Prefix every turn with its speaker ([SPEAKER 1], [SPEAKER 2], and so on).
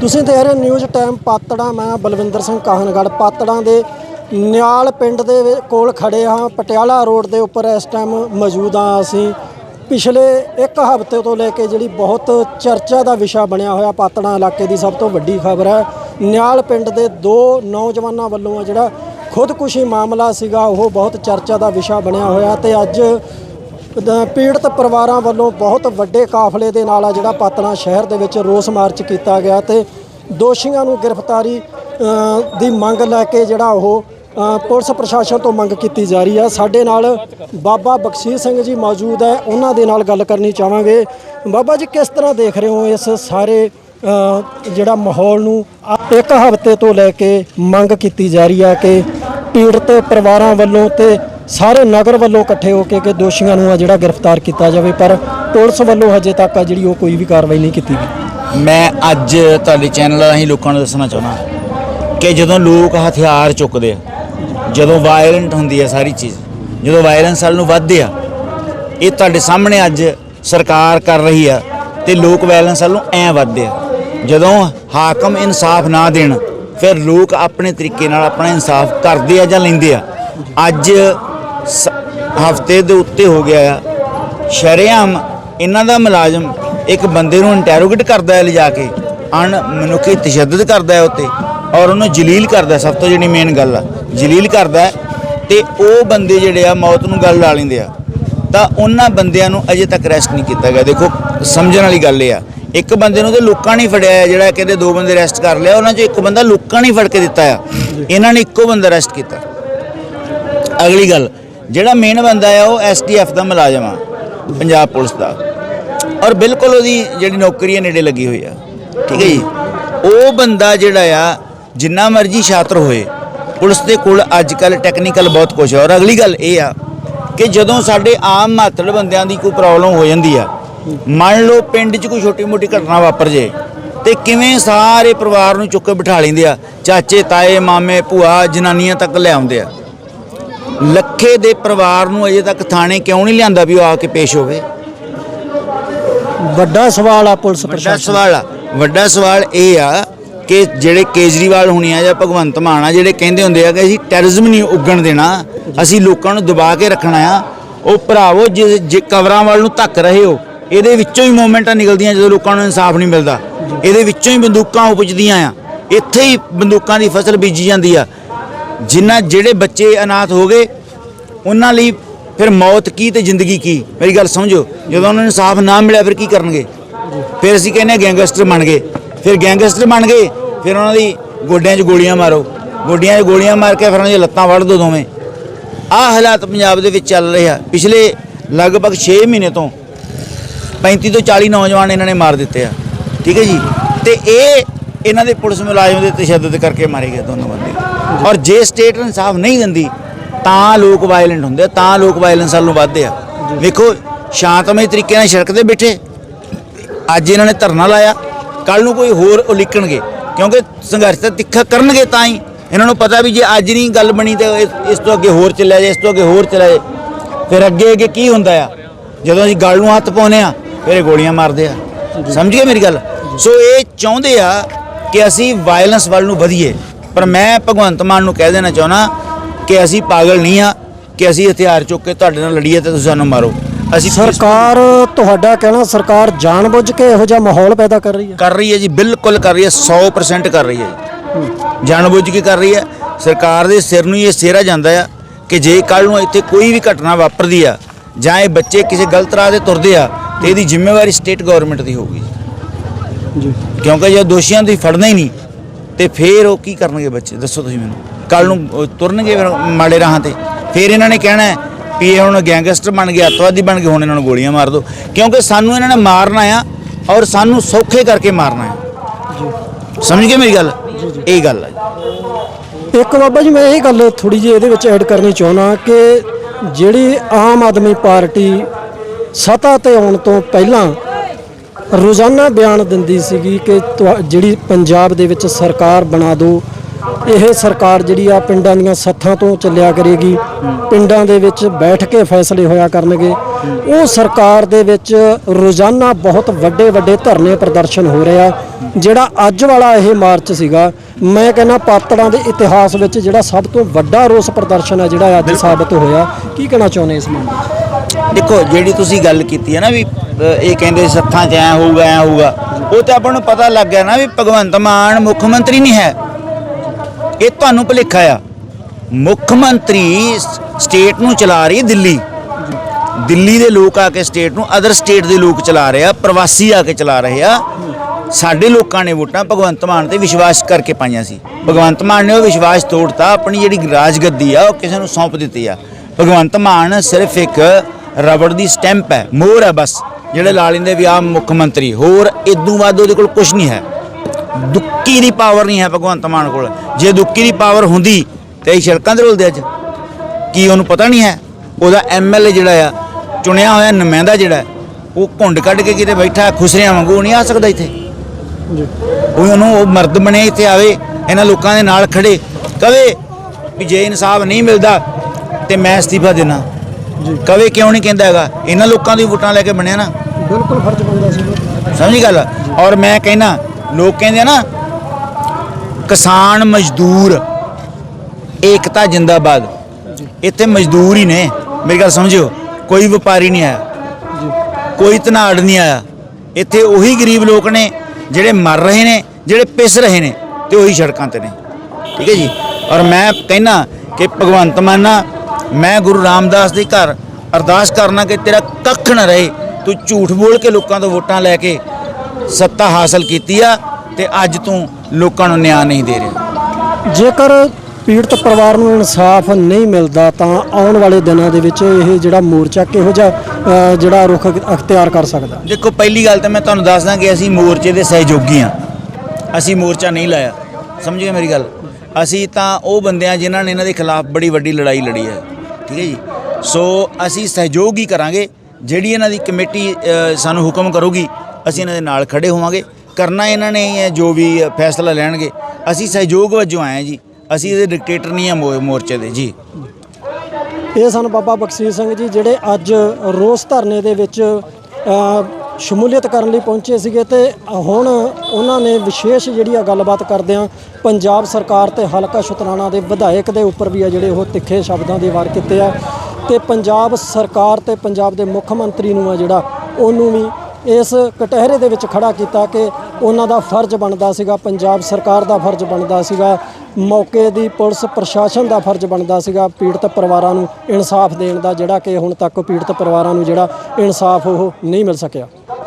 [SPEAKER 1] ਤੁਸੀਂ ਦੇਖ ਰਹੇ ਨਿਊਜ਼ ਟਾਈਮ ਪਾਤੜਾ, ਮੈਂ ਬਲਵਿੰਦਰ ਸਿੰਘ ਕਾਹਨਗੜ੍ਹ। ਪਾਤੜਾਂ ਦੇ ਨਿਆਲ ਪਿੰਡ ਦੇ ਕੋਲ ਖੜੇ ਹਾਂ। ਪਟਿਆਲਾ ਰੋਡ ਦੇ ਉੱਪਰ ਇਸ ਟਾਈਮ ਮੌਜੂਦ ਹਾਂ ਅਸੀਂ। ਪਿਛਲੇ ਇੱਕ ਹਫ਼ਤੇ ਤੋਂ ਲੈ ਕੇ ਜਿਹੜੀ ਬਹੁਤ ਚਰਚਾ ਦਾ ਵਿਸ਼ਾ ਬਣਿਆ ਹੋਇਆ ਪਾਤੜਾਂ ਇਲਾਕੇ ਦੀ ਸਭ ਤੋਂ ਵੱਡੀ ਖਬਰ ਹੈ। ਨਿਆਲ ਪਿੰਡ ਦੇ ਦੋ ਨੌਜਵਾਨਾਂ ਵੱਲੋਂ ਜਿਹੜਾ ਖੁਦਕੁਸ਼ੀ ਮਾਮਲਾ ਸੀਗਾ, ਉਹ ਬਹੁਤ ਚਰਚਾ ਦਾ ਵਿਸ਼ਾ ਬਣਿਆ ਹੋਇਆ ਤੇ ਅੱਜ ਪੀੜਤ ਪਰਿਵਾਰਾਂ ਵੱਲੋਂ ਬਹੁਤ ਵੱਡੇ ਕਾਫਲੇ ਦੇ ਨਾਲ ਆ ਜਿਹੜਾ ਪਾਤਣਾ ਸ਼ਹਿਰ ਦੇ ਵਿੱਚ ਰੋਸ ਮਾਰਚ ਕੀਤਾ ਗਿਆ ਤੇ ਦੋਸ਼ੀਆਂ ਨੂੰ ਗ੍ਰਿਫਤਾਰੀ ਦੀ ਮੰਗ ਲੈ ਕੇ ਜਿਹੜਾ ਉਹ ਪੁਲਿਸ ਪ੍ਰਸ਼ਾਸਨ ਤੋਂ ਮੰਗ ਕੀਤੀ ਜਾ ਰਹੀ ਆ। ਸਾਡੇ ਨਾਲ ਬਾਬਾ ਬਖਸ਼ੀਰ ਸਿੰਘ ਜੀ ਮੌਜੂਦ ਹੈ, ਉਹਨਾਂ ਦੇ ਨਾਲ ਗੱਲ ਕਰਨੀ ਚਾਹਾਂਗੇ। ਬਾਬਾ ਜੀ, ਕਿਸ ਤਰ੍ਹਾਂ ਦੇਖ ਰਹੇ ਹੋ ਇਸ ਸਾਰੇ ਜਿਹੜਾ ਮਾਹੌਲ ਨੂੰ ਇੱਕ ਹਫ਼ਤੇ ਤੋਂ ਲੈ ਕੇ ਮੰਗ ਕੀਤੀ ਜਾ ਰਹੀ ਹੈ ਕਿ ਪੀੜਤ ਪਰਿਵਾਰਾਂ ਵੱਲੋਂ ਤੇ ਸਾਰੇ ਨਗਰ ਵੱਲੋਂ ਇਕੱਠੇ ਹੋ ਕੇ ਕਿ ਦੋਸ਼ੀਆਂ ਨੂੰ ਆ ਜਿਹੜਾ ਗ੍ਰਿਫਤਾਰ ਕੀਤਾ ਜਾਵੇ, ਪਰ ਪੁਲਿਸ ਵੱਲੋਂ ਹਜੇ ਤੱਕ ਆ ਜਿਹੜੀ ਉਹ ਕੋਈ ਵੀ ਕਾਰਵਾਈ ਨਹੀਂ ਕੀਤੀ ਗਈ।
[SPEAKER 2] ਮੈਂ ਅੱਜ ਤੁਹਾਡੇ ਚੈਨਲ ਰਾਹੀਂ ਲੋਕਾਂ ਨੂੰ ਦੱਸਣਾ ਚਾਹੁੰਦਾ ਕਿ ਜਦੋਂ ਲੋਕ ਹਥਿਆਰ ਚੁੱਕਦੇ ਆ, ਜਦੋਂ ਵਾਇਲੈਂਟ ਹੁੰਦੀ ਹੈ ਸਾਰੀ ਚੀਜ਼, ਜਦੋਂ ਵਾਇਲੈਂਸ ਵੱਲ ਨੂੰ ਵੱਧਦੇ ਆ, ਇਹ ਤੁਹਾਡੇ ਸਾਹਮਣੇ ਅੱਜ ਸਰਕਾਰ ਕਰ ਰਹੀ ਆ ਤੇ ਲੋਕ ਵਾਇਲੈਂਸ ਵੱਲ ਨੂੰ ਐ ਵੱਧਦੇ ਆ। ਜਦੋਂ ਹਾਕਮ ਇਨਸਾਫ ਨਾ ਦੇਣ, ਫਿਰ ਲੋਕ ਆਪਣੇ ਤਰੀਕੇ ਨਾਲ ਆਪਣਾ ਇਨਸਾਫ ਕਰਦੇ ਆ ਜਾਂ ਲੈਂਦੇ ਆ। ਅੱਜ ਹਫ਼ਤੇ ਦੇ ਉੱਤੇ ਹੋ ਗਿਆ ਆ। ਸ਼ਰੇਆਮ ਇਹਨਾਂ ਦਾ ਮੁਲਾਜ਼ਮ ਇੱਕ ਬੰਦੇ ਨੂੰ ਇੰਟਰੋਗੇਟ ਕਰਦਾ ਹੈ ਲਿਜਾ ਕੇ ਅਣ ਮਨੁੱਖੀ ਤਸ਼ੱਦਦ ਕਰਦਾ ਹੈ ਉੱਤੇ ਔਰ ਉਹਨੂੰ ਜਲੀਲ ਕਰਦਾ ਸਭ ਤੋਂ ਜਿਹੜੀ ਮੇਨ ਗੱਲ ਆ ਜਲੀਲ ਕਰਦਾ ਤੇ ਉਹ ਬੰਦੇ ਜਿਹੜੇ ਆ ਮੌਤ ਨੂੰ ਗੱਲ ਲਾ ਲੈਂਦੇ ਆ। ਤਾਂ ਉਹਨਾਂ ਬੰਦਿਆਂ ਨੂੰ ਅਜੇ ਤੱਕ ਅਰੈਸਟ ਨਹੀਂ ਕੀਤਾ ਗਿਆ। ਦੇਖੋ ਸਮਝਣ ਵਾਲੀ ਗੱਲ ਇਹ ਆ ਇੱਕ ਬੰਦੇ ਨੂੰ ਤੇ ਲੋਕਾਂ ਨੇ ਫੜਿਆ ਜਿਹੜਾ ਕਹਿੰਦੇ ਦੋ ਬੰਦੇ ਅਰੈਸਟ ਕਰ ਲਿਆ ਉਹਨਾਂ ਚੋਂ ਇੱਕ ਬੰਦਾ ਲੋਕਾਂ ਨੇ ਫੜ ਕੇ ਦਿੱਤਾ ਆ। ਇਹਨਾਂ ਨੇ ਇੱਕੋ ਬੰਦਾ ਅਰੈਸਟ ਕੀਤਾ। ਅਗਲੀ ਗੱਲ ਜਿਹੜਾ ਮੇਨ ਬੰਦਾ ਆ, ਉਹ ਐਸਟੀਐਫ ਦਾ ਮੁਲਾਜ਼ਮ ਆ, ਪੰਜਾਬ ਪੁਲਿਸ ਦਾ। ਔਰ ਬਿਲਕੁਲ ਉਹਦੀ ਜਿਹੜੀ ਨੌਕਰੀ ਹੈ ਨੇੜੇ ਲੱਗੀ ਹੋਈ ਆ। ਠੀਕ ਹੈ ਜੀ? ਉਹ ਬੰਦਾ ਜਿਹੜਾ ਆ, ਜਿੰਨਾ ਮਰਜ਼ੀ ਛਾਤਰ ਹੋਏ, ਪੁਲਿਸ ਦੇ ਕੋਲ ਅੱਜ ਕੱਲ ਟੈਕਨੀਕਲ ਬਹੁਤ ਕੁਝ ਹੈ ਔਰ ਅਗਲੀ ਗੱਲ ਇਹ ਆ ਕਿ ਜਦੋਂ ਸਾਡੇ ਆਮ ਮਾਤੜ ਬੰਦਿਆਂ ਦੀ ਕੋਈ ਪ੍ਰੋਬਲਮ ਹੋ ਜਾਂਦੀ ਆ, ਮੰਨ ਲਓ ਪਿੰਡ 'ਚ ਕੋਈ ਛੋਟੀ-ਮੋਟੀ ਘਟਨਾ ਵਾਪਰ ਜੇ, ਤੇ ਕਿਵੇਂ ਸਾਰੇ ਪਰਿਵਾਰ ਨੂੰ ਚੁੱਕ ਕੇ ਬਿਠਾ ਲੈਂਦੇ ਆ, ਚਾਚੇ, ਤਾਏ, ਮਾਮੇ, ਭੂਆ, ਜਨਾਨੀਆਂ ਤੱਕ ਲੈ ਆਉਂਦੇ ਆ। ਲੱਖੇ ਦੇ ਪਰਿਵਾਰ ਨੂੰ ਅਜੇ ਤੱਕ ਥਾਣੇ ਕਿਉਂ ਨਹੀਂ ਲਿਆਂਦਾ ਵੀ ਉਹ ਆ ਕੇ ਪੇਸ਼ ਹੋਵੇ?
[SPEAKER 1] ਵੱਡਾ ਸਵਾਲ ਆ ਪੁਲਿਸ
[SPEAKER 2] ਵੱਡਾ
[SPEAKER 1] ਪ੍ਰਸ਼ਾਸਨ
[SPEAKER 2] ਸਵਾਲ ਆ। ਵੱਡਾ ਸਵਾਲ ਇਹ ਆ ਕਿ ਜਿਹੜੇ ਕੇਜਰੀਵਾਲ ਹੋਣੀ ਆ ਜਾਂ ਭਗਵੰਤ ਮਾਨ ਆ ਜਿਹੜੇ ਕਹਿੰਦੇ ਹੁੰਦੇ ਆ ਕਿ ਅਸੀਂ ਟੈਰਰਿਜ਼ਮ ਨਹੀਂ ਉੱਗਣ ਦੇਣਾ ਅਸੀਂ ਲੋਕਾਂ ਨੂੰ ਦਬਾ ਕੇ ਰੱਖਣਾ ਆ ਉਹ ਭਰਾਵੋ ਜੇ ਜੇ ਕਵਰਾਂ ਵੱਲ ਨੂੰ ਧੱਕ ਰਹੇ ਹੋ ਇਹਦੇ ਵਿੱਚੋਂ ਹੀ ਮੂਵਮੈਂਟਾਂ ਨਿਕਲਦੀਆਂ ਜਦੋਂ ਲੋਕਾਂ ਨੂੰ ਇਨਸਾਫ ਨਹੀਂ ਮਿਲਦਾ। ਇਹਦੇ ਵਿੱਚੋਂ ਹੀ ਬੰਦੂਕਾਂ ਉਪਜਦੀਆਂ ਆ। ਇੱਥੇ ਹੀ ਬੰਦੂਕਾਂ ਦੀ ਫਸਲ ਬੀਜੀ ਜਾਂਦੀ ਆ। ਜਿਨ੍ਹਾਂ ਜਿਹੜੇ ਬੱਚੇ ਅਨਾਥ ਹੋ ਗਏ, ਉਹਨਾਂ ਲਈ ਫਿਰ ਮੌਤ ਕੀ ਤੇ ਜ਼ਿੰਦਗੀ ਕੀ? ਮੇਰੀ ਗੱਲ ਸਮਝੋ। ਜਦੋਂ ਉਹਨਾਂ ਨੂੰ ਇਨਸਾਫ ਨਾ ਮਿਲਿਆ, ਫਿਰ ਕੀ ਕਰਨਗੇ? ਫਿਰ ਅਸੀਂ ਕਹਿੰਦੇ ਹਾਂ ਗੈਂਗਸਟਰ ਬਣ ਗਏ। ਫਿਰ ਗੈਂਗਸਟਰ ਬਣ ਗਏ, ਫਿਰ ਉਹਨਾਂ ਦੀ ਗੋਡਿਆਂ 'ਚ ਗੋਲੀਆਂ ਮਾਰੋ। ਗੋਡਿਆਂ 'ਚ ਗੋਲੀਆਂ ਮਾਰ ਕੇ ਫਿਰ ਉਹਨਾਂ ਦੀਆਂ ਲੱਤਾਂ ਵੜ ਦੋ ਦੋਵੇਂ। ਆਹ ਹਾਲਾਤ ਪੰਜਾਬ ਦੇ ਵਿੱਚ ਚੱਲ ਰਹੇ। ਆ ਪਿਛਲੇ ਲਗਭਗ 6 ਮਹੀਨੇ ਤੋਂ 35 ਤੋਂ 40 ਨੌਜਵਾਨ ਇਹਨਾਂ ਨੇ ਮਾਰ ਦਿੱਤੇ ਆ। ਠੀਕ ਹੈ ਜੀ? ਤੇ ਇਹ ਇਹਨਾਂ ਦੇ ਪੁਲਿਸ ਮੁਲਾਜ਼ਮ ਦੇ ਤਸ਼ੱਦਦ ਕਰਕੇ ਮਾਰੇ ਗਏ ਦੋਨੋਂ ਬੰਦੇ। ਔਰ ਜੇ ਸਟੇਟ ਇਨਸਾਫ ਨਹੀਂ ਦਿੰਦੀ ਤਾਂ ਲੋਕ ਵਾਇਲੈਂਟ ਹੁੰਦੇ ਆ ਤਾਂ ਲੋਕ ਵਾਇਲੈਂਸ ਵੱਲ ਨੂੰ ਵੱਧਦੇ ਆ। ਵੇਖੋ ਸ਼ਾਂਤਮਈ ਤਰੀਕੇ ਨਾਲ ਸੜਕ ਤੇ ਬੈਠੇ ਅੱਜ ਇਹਨਾਂ ਨੇ ਧਰਨਾ ਲਾਇਆ ਕੱਲ ਨੂੰ ਕੋਈ ਹੋਰ ਉਲੀਕਣਗੇ ਕਿਉਂਕਿ ਸੰਘਰਸ਼ ਤਾਂ ਤਿੱਖਾ ਕਰਨਗੇ ਤਾਂ ਹੀ। ਇਹਨਾਂ ਨੂੰ ਪਤਾ ਵੀ ਜੇ ਅੱਜ ਨਹੀਂ ਗੱਲ ਬਣੀ ਤੇ ਇਸ- ਤੋਂ ਅੱਗੇ ਹੋਰ ਚੱਲਿਆ ਜੇ ਇਸ ਤੋਂ ਅੱਗੇ ਹੋਰ ਚੱਲਿਆ ਜੇ ਫਿਰ ਅੱਗੇ ਅੱਗੇ ਕੀ ਹੁੰਦਾ ਆ? ਜਦੋਂ ਅਸੀਂ ਗੱਲ ਨੂੰ ਹੱਥ ਪਾਉਨੇ ਆ ਫਿਰ ਇਹ ਗੋਲੀਆਂ ਮਾਰਦੇ ਆ। ਸਮਝ ਗਏ ਮੇਰੀ ਗੱਲ? ਸੋ ਇਹ ਚਾਹੁੰਦੇ ਆ ਕਿ ਅਸੀਂ ਵਾਇਲੈਂਸ ਵੱਲ ਨੂੰ ਵਧੀਏ। ਪਰ ਮੈਂ ਭਗਵੰਤ ਮਾਨ ਨੂੰ ਕਹਿ ਦੇਣਾ ਚਾਹੁੰਦਾ ਕਿ ਅਸੀਂ ਪਾਗਲ ਨਹੀਂ ਆ ਕਿ ਅਸੀਂ ਹਥਿਆਰ ਚੁੱਕ ਕੇ ਤੁਹਾਡੇ ਨਾਲ ਲੜੀਏ ਤੇ ਤੁਸੀਂ ਸਾਨੂੰ ਮਾਰੋ। ਅਸੀਂ
[SPEAKER 1] ਸਰਕਾਰ ਤੁਹਾਡਾ ਕਹਿਣਾ ਸਰਕਾਰ ਜਾਣਬੁੱਝ ਕੇ ਇਹੋ ਜਿਹਾ ਮਾਹੌਲ ਪੈਦਾ ਕਰ ਰਹੀ ਹੈ?
[SPEAKER 2] ਕਰ ਰਹੀ ਹੈ ਜੀ ਬਿਲਕੁਲ ਕਰ ਰਹੀ ਹੈ 100% ਕਰ ਰਹੀ ਹੈ ਜੀ। ਜਾਣਬੁੱਝ ਕੇ ਕਰ ਰਹੀ ਹੈ। ਸਰਕਾਰ ਦੇ ਸਿਰ ਨੂੰ ਹੀ ਇਹ ਸਿਹਰਾ ਜਾਂਦਾ ਆ ਕਿ ਜੇ ਕੱਲ ਨੂੰ ਇੱਥੇ ਕੋਈ ਵੀ ਘਟਨਾ ਵਾਪਰਦੀ ਆ ਜਾਂ ਇਹ ਬੱਚੇ ਕਿਸੇ ਗਲਤ ਰਾਹ ਤੇ ਤੁਰਦੇ ਆ ਤੇ ਇਹਦੀ ਜ਼ਿੰਮੇਵਾਰੀ ਸਟੇਟ ਗਵਰਨਮੈਂਟ ਦੀ ਹੋਊਗੀ
[SPEAKER 1] ਜੀ।
[SPEAKER 2] ਕਿਉਂਕਿ ਜੇ ਦੋਸ਼ੀਆਂ ਦੀ ਫੜਨਾ ਹੀ ਨਹੀਂ ਤੇ ਫੇਰ ਉਹ ਕੀ ਕਰਨਗੇ ਬੱਚੇ? ਦੱਸੋ ਤੁਸੀਂ ਮੈਨੂੰ। ਕੱਲ ਨੂੰ ਤੁਰਨਗੇ ਮਾੜੇ ਰਾਹਾਂ ਤੇ। ਫੇਰ ਇਹਨਾਂ ਨੇ ਕਹਿਣਾ ਵੀ ਇਹ ਹੁਣ ਗੈਂਗਸਟਰ ਬਣ ਗਏ, ਅੱਤਵਾਦੀ ਬਣ ਗਏ, ਹੁਣ ਇਹਨਾਂ ਨੂੰ ਗੋਲੀਆਂ ਮਾਰ ਦਿਓ। ਕਿਉਂਕਿ ਸਾਨੂੰ ਇਹਨਾਂ ਨੇ ਮਾਰਨਾ ਆ ਔਰ ਸਾਨੂੰ ਸੌਖੇ ਕਰਕੇ ਮਾਰਨਾ ਹੈ ਸਮਝ ਗਏ ਮੇਰੀ ਗੱਲ? ਇਹ ਗੱਲ ਹੈ
[SPEAKER 1] ਇੱਕ ਬਾਬਾ ਜੀ, ਮੈਂ ਇਹ ਗੱਲ ਥੋੜੀ ਜਿਹੀ ਇਹਦੇ ਵਿੱਚ ਐਡ ਕਰਨੀ ਚਾਹੁੰਦਾ ਕਿ ਜਿਹੜੀ ਆਮ ਆਦਮੀ ਪਾਰਟੀ ਸੱਤਾ ਤੇ ਆਉਣ ਤੋਂ ਪਹਿਲਾਂ ਰੋਜ਼ਾਨਾ ਬਿਆਨ ਦਿੰਦੀ ਸੀਗੀ ਕਿ ਤੁਹਾ- ਜਿਹੜੀ ਪੰਜਾਬ ਦੇ ਵਿੱਚ ਸਰਕਾਰ ਬਣਾ ਦਿਓ ਇਹ ਸਰਕਾਰ ਜਿਹੜੀ ਆ ਪਿੰਡਾਂ ਦੀਆਂ ਸੱਥਾਂ ਤੋਂ ਚੱਲਿਆ ਕਰੇਗੀ ਪਿੰਡਾਂ ਦੇ ਵਿੱਚ ਬੈਠ ਕੇ ਫੈਸਲੇ ਹੋਇਆ ਕਰਨਗੇ। ਉਹ ਸਰਕਾਰ ਦੇ ਵਿੱਚ ਰੋਜ਼ਾਨਾ ਬਹੁਤ ਵੱਡੇ ਵੱਡੇ ਧਰਨੇ ਪ੍ਰਦਰਸ਼ਨ ਹੋ ਰਹੇ ਆ ਜਿਹੜਾ ਅੱਜ ਵਾਲਾ ਇਹ ਮਾਰਚ ਸੀਗਾ ਮੈਂ ਕਹਿੰਦਾ ਪਾਤੜਾਂ ਦੇ ਇਤਿਹਾਸ ਵਿੱਚ ਜਿਹੜਾ ਸਭ ਤੋਂ ਵੱਡਾ ਰੋਸ ਪ੍ਰਦਰਸ਼ਨ ਹੈ ਜਿਹੜਾ ਅੱਜ ਸਾਬਤ ਹੋਇਆ ਕੀ ਕਹਿਣਾ ਚਾਹੁੰਦੇ ਇਸ ਮਾਮਲੇ 'ਚ?
[SPEAKER 2] ਦੇਖੋ, ਜਿਹੜੀ ਤੁਸੀਂ ਗੱਲ ਕੀਤੀ ਹੈ ਨਾ ਵੀ ਇਹ ਕਹਿੰਦੇ ਸੱਥਾਂ 'ਚ ਐ ਹੋਊਗਾ ਐ ਹੋਊਗਾ, ਉਹ ਤਾਂ ਆਪਾਂ ਨੂੰ ਪਤਾ ਲੱਗ ਗਿਆ ਨਾ ਵੀ ਭਗਵੰਤ ਮਾਨ ਮੁੱਖ ਮੰਤਰੀ ਨਹੀਂ ਹੈ। ਇਹ ਤੁਹਾਨੂੰ ਭੁਲੇਖਾ ਆ। ਮੁੱਖ ਮੰਤਰੀ ਸਟੇਟ ਨੂੰ ਚਲਾ ਰਹੀ ਦਿੱਲੀ। ਦਿੱਲੀ ਦੇ ਲੋਕ ਆ ਕੇ ਸਟੇਟ ਨੂੰ, ਅਦਰ ਸਟੇਟ ਦੇ ਲੋਕ ਚਲਾ ਰਹੇ ਆ, ਪ੍ਰਵਾਸੀ ਆ ਕੇ ਚਲਾ ਰਹੇ ਆ। ਸਾਡੇ ਲੋਕਾਂ ਨੇ ਵੋਟਾਂ ਭਗਵੰਤ ਮਾਨ ਤੇ ਵਿਸ਼ਵਾਸ ਕਰਕੇ ਪਾਈਆਂ ਸੀ। ਭਗਵੰਤ ਮਾਨ ਨੇ ਉਹ ਵਿਸ਼ਵਾਸ ਤੋੜਤਾ, ਆਪਣੀ ਜਿਹੜੀ ਰਾਜਗੱਦੀ ਆ, ਉਹ ਕਿਸੇ ਨੂੰ ਸੌਂਪ ਦਿੱਤੀ ਆ। ਭਗਵੰਤ ਮਾਨ ਸਿਰਫ ਇੱਕ ਰਬੜ ਦੀ ਸਟੈਂਪ ਹੈ ਮੋਹਰ ਹੈ ਬਸ ਜਿਹੜੇ ਲਾ ਲੈਂਦੇ ਵੀ ਆ ਮੁੱਖ ਮੰਤਰੀ ਹੋਰ ਇਦੋਂ ਵੱਧ ਉਹਦੇ ਕੋਲ ਕੁਝ ਨਹੀਂ ਹੈ। ਦੁੱਕੀ ਦੀ ਪਾਵਰ ਨਹੀਂ ਹੈ ਭਗਵੰਤ ਮਾਨ ਕੋਲ। ਜੇ ਦੁੱਕੀ ਦੀ ਪਾਵਰ ਹੁੰਦੀ ਤੇ ਇਹ ਸੜਕਾਂ ਤੇ ਰੁਲਦੇ ਅੱਜ। ਕੀ ਉਹਨੂੰ ਪਤਾ ਨਹੀਂ ਹੈ? ਉਹਦਾ ਐਮਐਲਏ ਜਿਹੜਾ ਆ ਚੁਣਿਆ ਹੋਇਆ ਨੁਮਾਇੰਦਾ ਜਿਹੜਾ ਉਹ ਘੁੰਡ ਕੱਢ ਕੇ ਕਿਤੇ ਬੈਠਾ ਖੁਸਰਿਆਂ ਵਾਂਗੂ ਨਹੀਂ ਆ ਸਕਦਾ ਇੱਥੇ।
[SPEAKER 1] ਜੀ।
[SPEAKER 2] ਉਹ ਉਹਨੂੰ ਉਹ ਮਰਦ ਬਣੇ ਇੱਥੇ ਆਵੇ ਇਹਨਾਂ ਲੋਕਾਂ ਦੇ ਨਾਲ ਖੜੇ ਕਵੇ ਵੀ ਜੇ ਇਨਸਾਫ ਨਹੀਂ ਮਿਲਦਾ ਤੇ ਮੈਂ ਅਸਤੀਫਾ ਦੇਣਾ। ਕਵੇ ਕਿਉਂ ਨਹੀਂ ਕਹਿੰਦਾ ਹੈਗਾ? ਇਹਨਾਂ ਲੋਕਾਂ ਦੀ ਵੋਟਾਂ ਲੈ ਕੇ ਬਣਿਆ ਨਾ।
[SPEAKER 1] ਬਿਲਕੁਲ ਫਰਜ਼ ਬਣਦਾ ਸੀ।
[SPEAKER 2] ਸਮਝੀ ਗੱਲ? ਔਰ ਮੈਂ ਕਹਿਣਾ ਲੋਕ ਕਹਿੰਦੇ ਆ ਨਾ ਕਿਸਾਨ ਮਜ਼ਦੂਰ ਏਕਤਾ ਜਿੰਦਾਬਾਦ। ਇੱਥੇ ਮਜ਼ਦੂਰ ਹੀ ਨੇ। ਮੇਰੀ ਗੱਲ ਸਮਝਿਓ ਕੋਈ ਵਪਾਰੀ ਨਹੀਂ ਆਇਆ। ਕੋਈ ਧਨਾੜ ਨਹੀਂ ਆਇਆ। ਇੱਥੇ ਉਹੀ ਗਰੀਬ ਲੋਕ ਨੇ ਜਿਹੜੇ ਮਰ ਰਹੇ ਨੇ ਜਿਹੜੇ ਪਿਸ ਰਹੇ ਨੇ ਤੇ ਉਹੀ ਸੜਕਾਂ ਤੇ ਨੇ। ਠੀਕ ਹੈ ਜੀ? ਔਰ ਮੈਂ ਕਹਿਣਾ ਕਿ ਭਗਵੰਤ ਮਾਨਾ ਮੈਂ ਗੁਰੂ ਰਾਮਦਾਸ ਦੇ ਘਰ ਅਰਦਾਸ ਕਰਨਾ ਕਿ ਤੇਰਾ ਕੱਖ ਨਾ ਰਹੇ। ਤੂੰ ਝੂਠ ਬੋਲ ਕੇ ਲੋਕਾਂ ਤੋਂ ਵੋਟਾਂ ਲੈ ਕੇ ਸੱਤਾ ਹਾਸਲ ਕੀਤੀ ਆ ਤੇ ਅੱਜ ਤੂੰ ਲੋਕਾਂ ਨੂੰ ਨਿਆਂ ਨਹੀਂ ਦੇ ਰਿਹਾ।
[SPEAKER 1] ਜੇਕਰ ਪੀੜਤ ਪਰਿਵਾਰ ਨੂੰ ਇਨਸਾਫ ਨਹੀਂ ਮਿਲਦਾ ਤਾਂ ਆਉਣ ਵਾਲੇ ਦਿਨਾਂ ਦੇ ਵਿੱਚ ਇਹ ਜਿਹੜਾ ਮੋਰਚਾ ਕਿਹੋ ਜਿਹਾ ਜਿਹੜਾ ਰੁਖ ਅਖਤਿਆਰ ਕਰ ਸਕਦਾ?
[SPEAKER 2] ਦੇਖੋ ਪਹਿਲੀ ਗੱਲ ਤਾਂ ਮੈਂ ਤੁਹਾਨੂੰ ਦੱਸਦਾ ਕਿ ਅਸੀਂ ਮੋਰਚੇ ਦੇ ਸਹਿਯੋਗੀ ਹਾਂ। ਅਸੀਂ ਮੋਰਚਾ ਨਹੀਂ ਲਾਇਆ। ਸਮਝ ਗਏ ਮੇਰੀ ਗੱਲ? ਅਸੀਂ ਤਾਂ ਉਹ ਬੰਦੇ ਆ ਜਿਨ੍ਹਾਂ ਨੇ ਇਹਨਾਂ ਦੇ ਖਿਲਾਫ ਬੜੀ ਵੱਡੀ ਲੜਾਈ ਲੜੀ ਹੈ। ਠੀਕ ਹੈ ਜੀ ਸੋ ਅਸੀਂ ਸਹਿਯੋਗ ਹੀ ਕਰਾਂਗੇ। ਜਿਹੜੀ ਇਹਨਾਂ ਦੀ ਕਮੇਟੀ ਸਾਨੂੰ ਹੁਕਮ ਕਰੂਗੀ, ਅਸੀਂ ਇਹਨਾਂ ਦੇ ਨਾਲ ਖੜੇ ਹੋਵਾਂਗੇ। ਕਰਨਾ ਇਹਨਾਂ ਨੇ ਹੀ ਹੈ, ਜੋ ਵੀ ਫੈਸਲਾ ਲੈਣਗੇ। ਅਸੀਂ ਸਹਿਯੋਗ ਵਜੋਂ ਆਏ ਹਾਂ ਜੀ। ਅਸੀਂ ਇਹਦੇ ਡਿਕਟੇਟਰ ਨਹੀਂ ਆ ਮੋਰਚੇ ਦੇ। ਜੀ।
[SPEAKER 1] ਇਹ ਸਨ ਬਾਬਾ ਬਖਸ਼ੀਸ਼ ਸਿੰਘ ਜੀ, ਜਿਹੜੇ ਅੱਜ ਰੋਸ ਧਰਨੇ ਦੇ ਵਿੱਚ ਸ਼ਮੂਲੀਅਤ ਕਰਨ ਲਈ ਪਹੁੰਚੇ ਸੀਗੇ ਤੇ ਹੁਣ ਉਹਨਾਂ ਨੇ ਵਿਸ਼ੇਸ਼ ਜਿਹੜੀ ਆ ਗੱਲਬਾਤ ਕਰਦਿਆਂ ਪੰਜਾਬ ਸਰਕਾਰ ਤੇ ਹਲਕਾ ਸ਼ੁਤਰਾਣਾ ਦੇ ਵਿਧਾਇਕ ਦੇ ਉੱਪਰ ਵੀ ਆ ਜਿਹੜੇ ਉਹ ਤਿੱਖੇ ਸ਼ਬਦਾਂ ਦੇ ਵਾਰ ਕੀਤੇ ਆ ਤੇ ਪੰਜਾਬ ਸਰਕਾਰ ਤੇ ਪੰਜਾਬ ਦੇ ਮੁੱਖ ਮੰਤਰੀ ਨੂੰ ਆ ਜਿਹੜਾ ਉਹਨੂੰ ਵੀ ਇਸ ਕਟਹਿਰੇ ਦੇ ਵਿੱਚ ਖੜਾ ਕੀਤਾ ਕਿ ਉਹਨਾਂ ਦਾ ਫਰਜ਼ ਬਣਦਾ ਸੀਗਾ, ਪੰਜਾਬ ਸਰਕਾਰ ਦਾ ਫਰਜ਼ ਬਣਦਾ ਸੀਗਾ, ਮੌਕੇ ਦੀ ਪੁਲਿਸ ਪ੍ਰਸ਼ਾਸਨ ਦਾ ਫਰਜ਼ ਬਣਦਾ ਸੀਗਾ ਪੀੜਤ ਪਰਿਵਾਰਾਂ ਨੂੰ ਇਨਸਾਫ ਦੇਣ ਦਾ, ਜਿਹੜਾ ਕਿ ਹੁਣ ਤੱਕ ਪੀੜਤ ਪਰਿਵਾਰਾਂ ਨੂੰ ਜਿਹੜਾ ਇਨਸਾਫ ਉਹ ਨਹੀਂ ਮਿਲ ਸਕਿਆ।